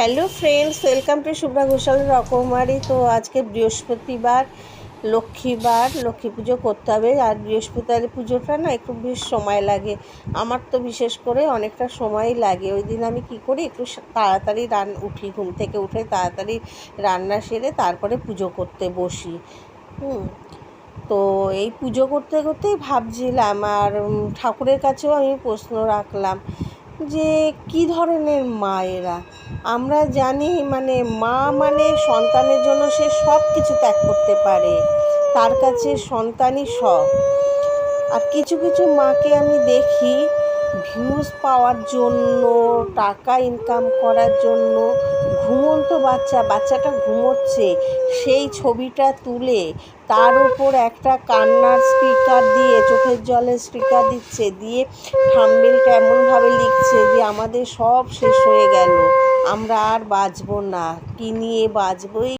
Hello friends, welcome to Shubhra Ghoshal Rakomari. তো আজকে বৃহস্পতিবার, লক্ষ্মীবার, লক্ষ্মী পুজো করতে হবে। আর বৃহস্পতিবার পুজোটা না একটু বেশ সময় লাগে। আমার তো বিশেষ করে অনেকটা সময় লাগে। ওই দিন আমি কি করি, একটু তাড়াতাড়ি রান উঠি, ঘুম থেকে উঠে তাড়াতাড়ি রান্না সেরে তারপরে পুজো করতে বসি। হুম, তো এই পুজো করতে করতেই ভাবছিলাম। আর ঠাকুরের কাছেও আমি প্রশ্ন রাখলাম। যে কি ধরনের মা এরা? আমরা জানি মানে মা মানে সন্তানের জন্য সে সব কিছু ত্যাগ করতে পারে। তার কাছে সন্তানই সব। আর কিছু কিছু মাকে আমি দেখি ভিউজ পাওয়ার জন্য, টাকা ইনকাম করার জন্য ঘুমন্ত বাচ্চা, বাচ্চাটা ঘুমোচ্ছে, সেই ছবিটা তুলে তার উপর একটা কান্নার স্পিকার দিয়ে, চোখের জলের স্পিকার দিচ্ছে, দিয়ে থাম্বেলটা এমনভাবে লিখছে যে আমাদের সব শেষ হয়ে গেল। আমরা আর বাঁচব না। কী নিয়ে বাঁচবো এই